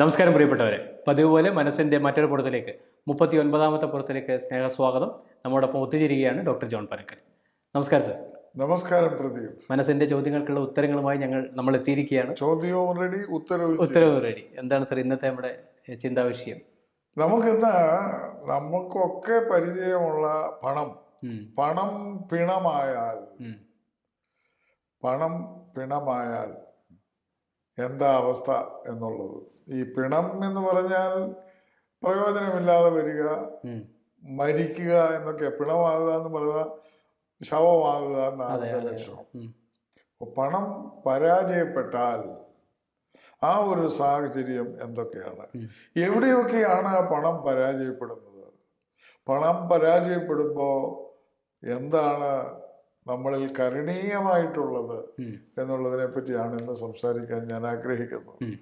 നമസ്കാരം പ്രിയപ്പെട്ടവരെ. പതിവ് പോലെ മനസ്സിന്റെ മറ്റൊരു പുറത്തിലേക്ക് മുപ്പത്തി ഒൻപതാമത്തെ പുറത്തിലേക്ക് സ്നേഹസ്വാഗതം. നമ്മോടൊപ്പം ഒത്തുചേരുകയാണ് ഡോക്ടർ ജോൺ പനക്കൽ. നമസ്കാരം സർ. നമസ്കാരം പ്രദീപ്. മനസ്സിന്റെ ചോദ്യങ്ങൾക്കുള്ള ഉത്തരങ്ങളുമായി ഞങ്ങൾ നമ്മൾ എത്തിയിരിക്കുകയാണ്. ചോദ്യവും റെഡി ഉത്തരവും. ഉത്തരവ് റെഡി എന്താണ് സർ ഇന്നത്തെ നമ്മുടെ ചിന്താ വിഷയം? നമുക്കിന്ന് നമുക്കൊക്കെ പരിചയമുള്ള പണം. പണം പിണമായാൽ പണം പിണമായാൽ എന്താ അവസ്ഥ എന്നുള്ളത്. ഈ പിണം എന്ന് പറഞ്ഞാൽ പ്രയോജനമില്ലാതെ വരിക മരിക്കുക എന്നൊക്കെ പിണമാകുക എന്ന് പറഞ്ഞാൽ ശവമാകുക എന്നാണ് ലക്ഷണം. പണം പരാജയപ്പെട്ടാൽ ആ ഒരു സാഹചര്യം എന്തൊക്കെയാണ്? എവിടെയൊക്കെയാണ് ആ പണം പരാജയപ്പെടുന്നത്? പണം പരാജയപ്പെടുമ്പോൾ എന്താണ് നമ്മളിൽ കരണീയമായിട്ടുള്ളത് എന്നുള്ളതിനെ പറ്റിയാണ് ഇന്ന് സംസാരിക്കാൻ ഞാൻ ആഗ്രഹിക്കുന്നത്.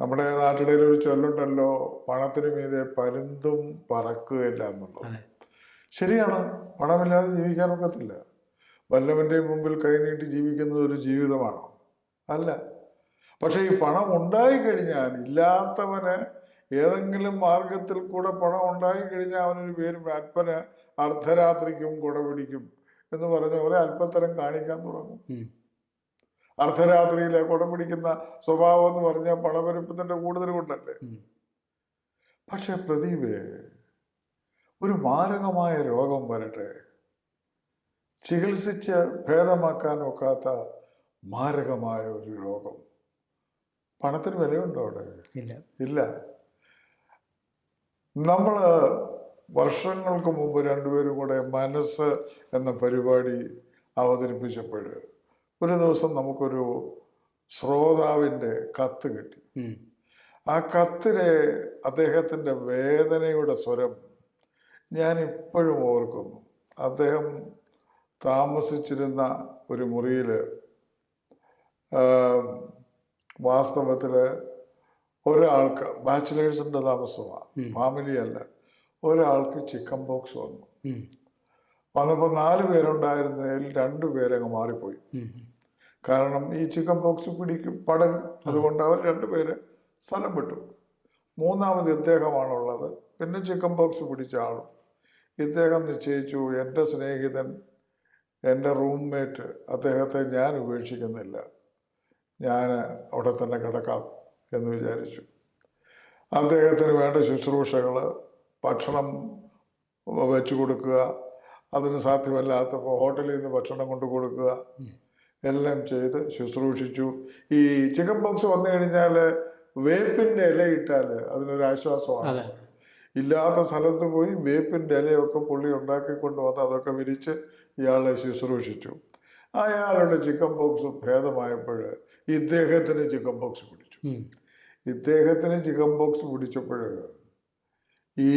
നമ്മുടെ നാട്ടിടയിൽ ഒരു ചൊല്ലുണ്ടല്ലോ പണത്തിന് മീതെ പരുന്തും പറക്കുകയില്ല എന്നുള്ളത്. ശരിയാണ് പണമില്ലാതെ ജീവിക്കാൻ ഒക്കത്തില്ല. വല്ലവന്റെയും മുമ്പിൽ കൈനീട്ടി ജീവിക്കുന്നത് ഒരു ജീവിതമാണോ? അല്ല. പക്ഷേ ഈ പണം ഉണ്ടായിക്കഴിഞ്ഞാൽ ഇല്ലാത്തവന് ഏതെങ്കിലും മാർഗത്തിൽ കൂടെ പണം ഉണ്ടായിക്കഴിഞ്ഞാൽ അവനൊരു പേരും അല്പന് അർദ്ധരാത്രിക്കും കുട പിടിക്കും എന്ന് പറഞ്ഞ പോലെ അല്പത്തരം കാണിക്കാൻ തുടങ്ങും. അർദ്ധരാത്രിയിലെ കുടം പിടിക്കുന്ന സ്വഭാവം എന്ന് പറഞ്ഞാൽ പണപ്പെരുപ്പത്തിന്റെ കൂടുതൽ കൊണ്ടല്ലേ. പക്ഷെ പ്രദീപേ ഒരു മാരകമായ രോഗം വരട്ടെ. ചികിത്സിച്ച് ഭേദമാക്കാൻ ഒക്കാത്ത മാരകമായ ഒരു രോഗം. പണത്തിന് വിലയുണ്ടോ അവിടെ? ഇല്ല. ഇല്ല. നമ്മൾ വർഷങ്ങൾക്ക് മുമ്പ് രണ്ടുപേരും കൂടെ മനസ്സ് എന്ന പരിപാടി അവതരിപ്പിച്ചപ്പോൾ ഒരു ദിവസം നമുക്കൊരു ശ്രോതാവിന്റെ കത്ത് കിട്ടി. ആ കത്തിലെ അദ്ദേഹത്തിന്റെ വേദനയുടെ സ്വരം ഞാൻ ഇപ്പോഴും ഓർക്കുന്നു. അദ്ദേഹം താമസിച്ചിരുന്ന ഒരു മുറിയിൽ വാസ്തവത്തിൽ ഒരാൾക്ക് ബാച്ചിലേഴ്സിന്റെ താമസമാണ്. ഫാമിലിയല്ല. ഫാമിലി അല്ല ഒരാൾക്ക് ചിക്കൻ ബോക്സ് വന്നു. വന്നപ്പോൾ നാല് പേരുണ്ടായിരുന്നതിൽ രണ്ടു പേരങ്ങ് മാറിപ്പോയി. കാരണം ഈ ചിക്കൻ ബോക്സ് പിടിക്കും പടരും. അതുകൊണ്ട് അവർ രണ്ടുപേര് സ്ഥലം വിട്ടു. മൂന്നാമത് ഇദ്ദേഹമാണുള്ളത്. പിന്നെ ചിക്കൻ ബോക്സ് പിടിച്ച ആളും. ഇദ്ദേഹം നിശ്ചയിച്ചു എന്റെ സ്നേഹിതൻ എന്റെ റൂംമേറ്റ് അദ്ദേഹത്തെ ഞാൻ ഉപേക്ഷിക്കുന്നില്ല. ഞാൻ അവിടെ തന്നെ കിടക്കാം എന്ന് വിചാരിച്ചു. അദ്ദേഹത്തിന് വേണ്ട ശുശ്രൂഷകൾ ഭക്ഷണം വെച്ചു കൊടുക്കുക. അതിന് സാധ്യമല്ലാത്തപ്പോൾ ഹോട്ടലിൽ നിന്ന് ഭക്ഷണം കൊണ്ടു കൊടുക്കുക. എല്ലാം ചെയ്ത് ശുശ്രൂഷിച്ചു. ഈ ചിക്കൻ ബോക്സ് വന്നു കഴിഞ്ഞാൽ വേപ്പിന്റെ ഇല ഇട്ടാൽ അതിനൊരു ആശ്വാസമാണ്. ഇല്ലാത്ത സ്ഥലത്ത് പോയി വേപ്പിന്റെ ഇലയൊക്കെ പുള്ളി ഉണ്ടാക്കിക്കൊണ്ട് വന്ന് അതൊക്കെ വിരിച്ച് ഇയാളെ ശുശ്രൂഷിച്ചു. അയാളുടെ ചിക്കൻ ബോക്സ് ഭേദമായപ്പോൾ ഇദ്ദേഹത്തിന് ചിക്കൻ ബോക്സ് പിടിച്ചു. ഇദ്ദേഹത്തിന് ചിക്കൻ ബോക്സ് പിടിച്ചപ്പോൾ ഈ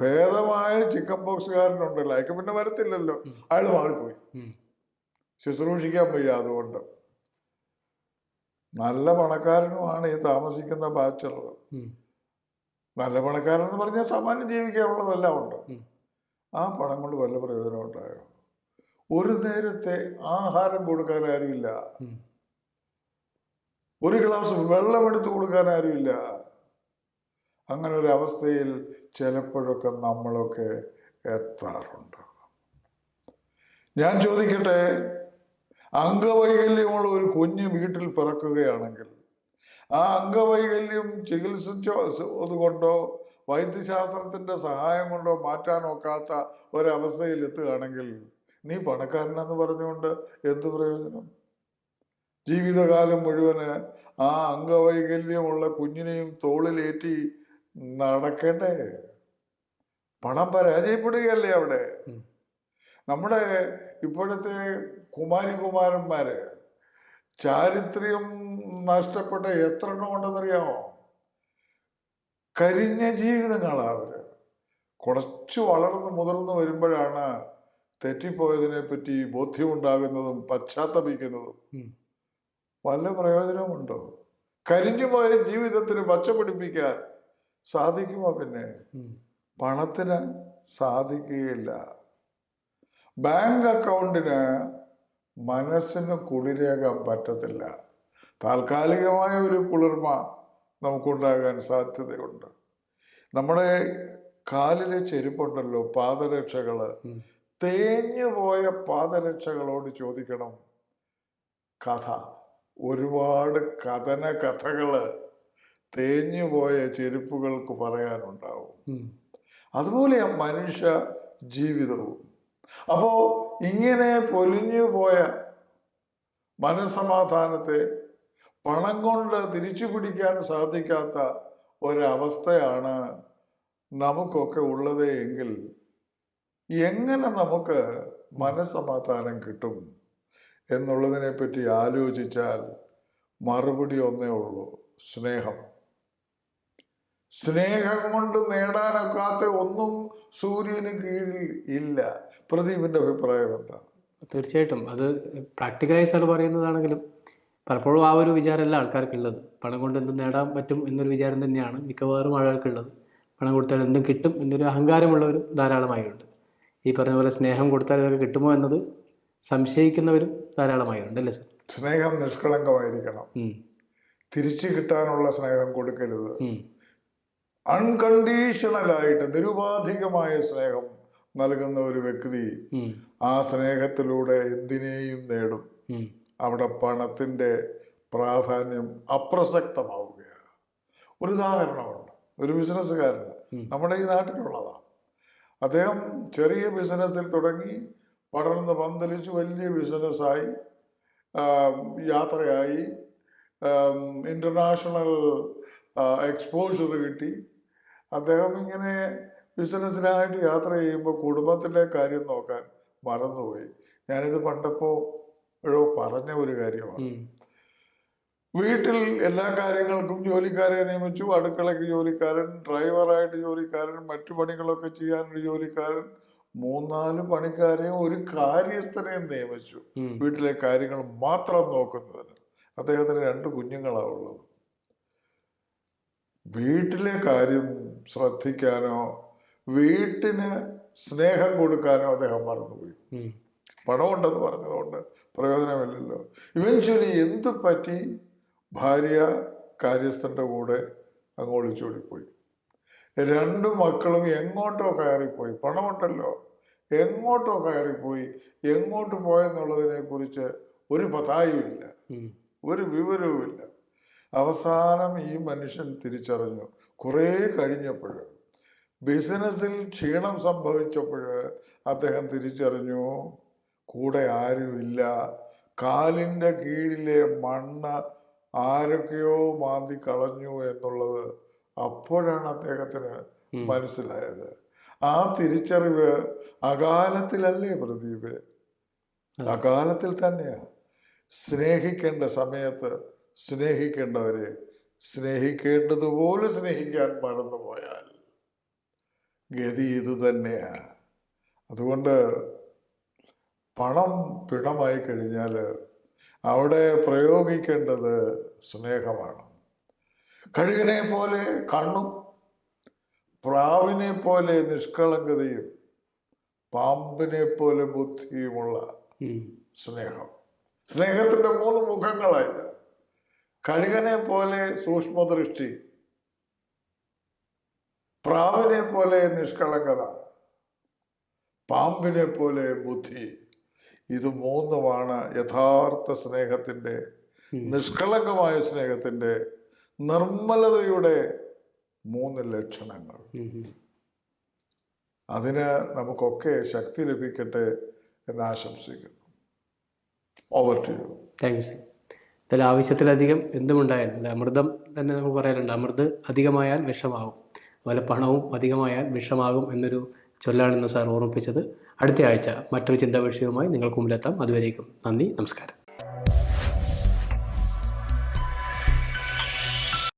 ഭേദമായ ചിക്കൻ ബോക്സുകാരനുണ്ടല്ലോ. അയക്ക് പിന്നെ വരത്തില്ലല്ലോ. അയാൾ മാറിപ്പോയി. ശുശ്രൂഷിക്കാൻ വയ്യ അതുകൊണ്ട്. നല്ല പണക്കാരനുമാണ് ഈ താമസിക്കുന്ന ബാച്ചലർ. നല്ല പണക്കാരൻ എന്ന് പറഞ്ഞാൽ സാമാന്യം ജീവിക്കാനുള്ളതെല്ലാം ഉണ്ട് ആ പണം കൊണ്ട് വല്ല പ്രയോജനം ഉണ്ടായോ? ഒരു നേരത്തെ ആഹാരം കൊടുക്കാൻ ആരുമില്ല. ഒരു ഗ്ലാസ് വെള്ളം എടുത്ത് കൊടുക്കാൻ ആരുമില്ല. അങ്ങനെ ഒരു അവസ്ഥയിൽ ചിലപ്പോഴൊക്കെ നമ്മളൊക്കെ എത്താറുണ്ട്. ഞാൻ ചോദിക്കട്ടെ അംഗവൈകല്യമുള്ള ഒരു കുഞ്ഞ് വീട്ടിൽ പിറക്കുകയാണെങ്കിൽ ആ അംഗവൈകല്യം ചികിത്സിച്ചോ അതുകൊണ്ടോ വൈദ്യശാസ്ത്രത്തിന്റെ സഹായം കൊണ്ടോ മാറ്റാൻ ഒക്കാത്ത ഒരവസ്ഥയിൽ എത്തുകയാണെങ്കിൽ നീ പണക്കാരനെന്ന് പറഞ്ഞുകൊണ്ട് എന്ത് പ്രയോജനം? ജീവിതകാലം മുഴുവൻ ആ അംഗവൈകല്യമുള്ള കുഞ്ഞിനെയും തോളിലേറ്റി നടക്കണ്ടേ പണം പരാജയപ്പെടുകയല്ലേ അവിടെ. നമ്മുടെ ഇപ്പോഴത്തെ കുമാരി കുമാരന്മാര് ചാരിത്രം നഷ്ടപ്പെട്ട എത്ര എണ്ണം ഉണ്ടെന്നറിയാമോ? കരിഞ്ഞ ജീവിതങ്ങളാണ് അവർ. കുറച്ച് വളർന്ന് മുതിർന്ന് വരുമ്പോഴാണ് തെറ്റിപ്പോയതിനെ പറ്റി ബോധ്യമുണ്ടാകുന്നതും പശ്ചാത്തപിക്കുന്നതും. വല്ല പ്രയോജനമുണ്ടോ കരിഞ്ഞുപോയ ജീവിതത്തിന് പച്ച പിടിപ്പിക്കാൻ സാധിക്കുമോ പിന്നെ? പണത്തിന് സാധിക്കുകയില്ല. ബാങ്ക് അക്കൗണ്ടിന് മനസ്സിന് കുളിരേകാൻ പറ്റത്തില്ല. താൽക്കാലികമായ ഒരു കുളിർമ നമുക്കുണ്ടാകാൻ സാധ്യതയുണ്ട്. നമ്മുടെ കാലിലെ ചെരുപ്പുണ്ടല്ലോ പാദരക്ഷകൾ. തേഞ്ഞു പോയ പാദരക്ഷകളോട് ചോദിക്കണം. കഥ. ഒരുപാട് കഥന കഥകൾ. തേഞ്ഞു പോയ ചെരുപ്പുകൾക്ക് പറയാനുണ്ടാവും. അതുപോലെ അതുപോലെയാ മനുഷ്യ ജീവിതവും അപ്പോ ഇങ്ങനെ പൊലിഞ്ഞു പോയ മനസമാധാനത്തെ പണം കൊണ്ട് തിരിച്ചു പിടിക്കാൻ സാധിക്കാത്ത ഒരവസ്ഥയാണ് നമുക്കൊക്കെ ഉള്ളത് എങ്കിൽ എങ്ങനെ നമുക്ക് മനസമാധാനം കിട്ടും എന്നുള്ളതിനെ പറ്റി ആലോചിച്ചാൽ മറുപടി ഒന്നേ ഉള്ളൂ സ്നേഹം. സ്നേഹം കൊണ്ട് നേടാനൊക്കാത്ത ഒന്നും സൂര്യന് കീഴിൽ ഇല്ല. പ്രദീപിന്റെ അഭിപ്രായം എന്താ? തീർച്ചയായിട്ടും. അത് പ്രാക്ടിക്കലായി സാർ പറയുന്നതാണെങ്കിലും പലപ്പോഴും ആ ഒരു വിചാരമല്ല ആൾക്കാർക്കുള്ളത്. പണം കൊണ്ട് എന്തും നേടാൻ പറ്റും എന്നൊരു വിചാരം തന്നെയാണ് മിക്കവാറും ആളുകൾക്കുള്ളത്. പണം കൊടുത്താൽ എന്തും കിട്ടും എന്നൊരു അഹങ്കാരമുള്ളവരും ധാരാളമായുണ്ട്. ഈ പറഞ്ഞ പോലെ സ്നേഹം കൊടുത്താൽ ഇതൊക്കെ കിട്ടുമോ എന്നത് സംശയിക്കുന്നവരും ധാരാളമായുണ്ട് അല്ലേ സാർ? സ്നേഹം നിഷ്കളങ്കമായിരിക്കണം. തിരിച്ചു കിട്ടാനുള്ള സ്നേഹം കൊടുക്കരുത്. അൺകണ്ടീഷണലായിട്ട് നിരുപാധികമായ സ്നേഹം നൽകുന്ന ഒരു വ്യക്തി ആ സ്നേഹത്തിലൂടെ എന്തിനേയും നേടും. അവിടെ പണത്തിന്റെ പ്രാധാന്യം അപ്രസക്തമാവുകയാണ്. ഒരു ഉദാഹരണമുണ്ട്. ഒരു ബിസിനസ്സുകാരൻ നമ്മുടെ ഈ നാട്ടിലുള്ളതാണ് അദ്ദേഹം ചെറിയ ബിസിനസ്സിൽ തുടങ്ങി പടർന്ന് പന്തലിച്ച് വലിയ ബിസിനസ്സായി യാത്രയായി ഇന്റർനാഷണൽ എക്സ്പോഷർ കിട്ടി. അദ്ദേഹം ഇങ്ങനെ ബിസിനസ്സിനായിട്ട് യാത്ര ചെയ്യുമ്പോൾ കുടുംബത്തിലെ കാര്യം നോക്കാൻ മറന്നുപോയി. ഞാനിത് പണ്ടപ്പോ എഴോ പറഞ്ഞ ഒരു കാര്യമാണ്. വീട്ടിൽ എല്ലാ കാര്യങ്ങൾക്കും ജോലിക്കാരെ നിയമിച്ചു. അടുക്കളയ്ക്ക് ജോലിക്കാരൻ ഡ്രൈവറായിട്ട് ജോലിക്കാരൻ മറ്റു പണികളൊക്കെ ചെയ്യാൻ ഒരു ജോലിക്കാരൻ മൂന്നാൽ പണിക്കാരെയും ഒരു കാര്യസ്ഥനെയും നിയമിച്ചു. വീട്ടിലെ കാര്യങ്ങൾ മാത്രം നോക്കുന്നതിന്. അദ്ദേഹത്തിന് രണ്ട് കുഞ്ഞുങ്ങളാണ് ഉള്ളത്. വീട്ടിലെ കാര്യം ശ്രദ്ധിക്കാനോ വീട്ടിന് സ്നേഹം കൊടുക്കാനോ അദ്ദേഹം മറന്നുപോയി. പണമുണ്ടെന്ന് പറഞ്ഞതുകൊണ്ട് പ്രയോജനമില്ലല്ലോ. ഇവൻച്വലി എന്തു പറ്റി? ഭാര്യ കാര്യസ്ഥന്റെ കൂടെ അങ്ങ് ഒളിച്ചോടിപ്പോയി. രണ്ട് മക്കളും എങ്ങോട്ടോ കയറിപ്പോയി. പണമുണ്ടല്ലോ. എങ്ങോട്ടോ കയറിപ്പോയി. എങ്ങോട്ട് പോയെന്നുള്ളതിനെ കുറിച്ച് ഒരു പതായുമില്ല ഒരു വിവരവുമില്ല. അവസാനം ഈ മനുഷ്യൻ തിരിച്ചറിഞ്ഞു. കുറേ കഴിഞ്ഞപ്പോൾ ബിസിനസ്സിൽ ക്ഷീണം സംഭവിച്ചപ്പോൾ അദ്ദേഹം തിരിച്ചറിഞ്ഞു കൂടെ ആരുമില്ല. കാലിന്റെ കീഴിലെ മണ്ണ് ആരൊക്കെയോ മാന്തി കളഞ്ഞു എന്നുള്ളത് അപ്പോഴാണ് അദ്ദേഹത്തിന് മനസ്സിലായത്. ആ തിരിച്ചറിവ് അകാലത്തിലല്ലേ പ്രദീപ്? അകാലത്തിൽ തന്നെയാണ് സ്നേഹിക്കേണ്ട സമയത്ത് സ്നേഹിക്കേണ്ടവരെ സ്നേഹിക്കേണ്ടതുപോലെ സ്നേഹിക്കാൻ മറന്നുപോയാൽ ഗതി ഇത് തന്നെയാണ് അതുകൊണ്ട് പണം പിണമായി കഴിഞ്ഞാൽ അവിടെ പ്രയോഗിക്കേണ്ടത് സ്നേഹമാണ്. കഴുകനെ പോലെ കണ്ണും പ്രാവിനെ പോലെ നിഷ്കളങ്കതയും പാമ്പിനെ പോലെ ബുദ്ധിയുമുള്ള സ്നേഹം. സ്നേഹത്തിന്റെ മൂന്ന് മുഖങ്ങളായത് കഴുകനെ പോലെ സൂക്ഷ്മദൃഷ്ടി പ്രാവിനെ പോലെ നിഷ്കളങ്കത പാമ്പിനെ പോലെ ബുദ്ധി ഇത് മൂന്നുമാണ് യഥാർത്ഥ സ്നേഹത്തിന്റെ. നിഷ്കളങ്കമായ സ്നേഹത്തിന്റെ നിർമ്മലതയുടെ മൂന്ന് ലക്ഷണങ്ങൾ. അതിന് നമുക്കൊക്കെ ശക്തി ലഭിക്കട്ടെ എന്ന് ആശംസിക്കുന്നു over to you thank you sir ഇതിൽ ആവശ്യത്തിലധികം എന്തുമുണ്ടായാലും അമൃതം തന്നെ നമുക്ക് പറയാറുണ്ട് അമൃത് അധികമായാൽ വിഷമാകും അതുപോലെ പണവും അധികമായാൽ വിഷമാകും എന്നൊരു ചൊല്ലാണ് ഇന്ന് സാർ ഓർമ്മിപ്പിച്ചത് അടുത്ത ആഴ്ച മറ്റൊരു ചിന്താ വിഷയവുമായി നിങ്ങൾക്ക് മുമ്പിലെത്താം. അതുവരേക്കും നന്ദി നമസ്കാരം.